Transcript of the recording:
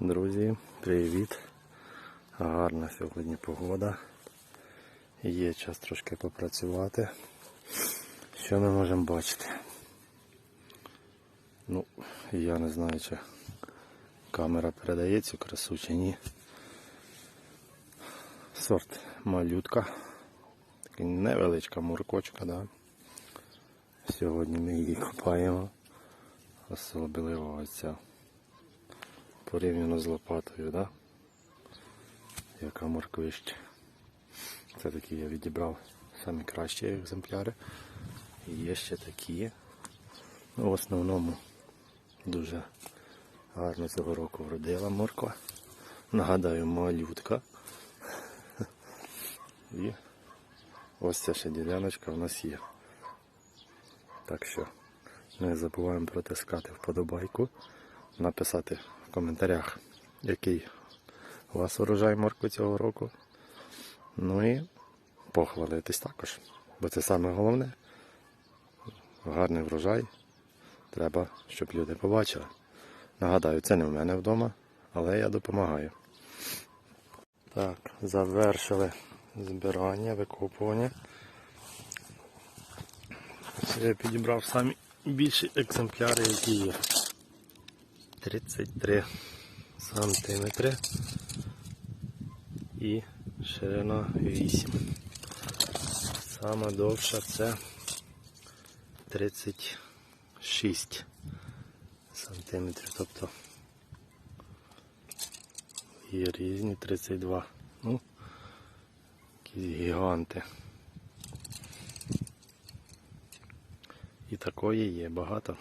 Друзі, привіт! Гарна сьогодні погода. Є час трошки попрацювати. Що ми можемо бачити? Ну, я не знаю, чи камера передає цю красу чи ні. Сорт малютка. Така невеличка муркочка, да. Сьогодні ми її купаємо. Особливо оця порівняно з лопатою, да? яка морквище. Це такі я відібрав самі кращі екземпляри. І є ще такі. Ну, в основному дуже гарно цього року вродила морква. Нагадаю, малютка. І ось ця ще діляночка в нас є. Так що не забуваємо протискати вподобайку, написати в коментарях, який у вас урожай моркви цього року. Ну і похвалитись також. Бо це саме головне. Гарний врожай. Треба, щоб люди побачили. Нагадаю, це не в мене вдома, але я допомагаю. Так, завершили збирання, викопування. Я підібрав самі більші екземпляри, які є. 33 сантиметри і ширина 8. Сама довша це 36 сантиметрів, тобто є різні 32. Ну, якісь гіганти. І такої є багато.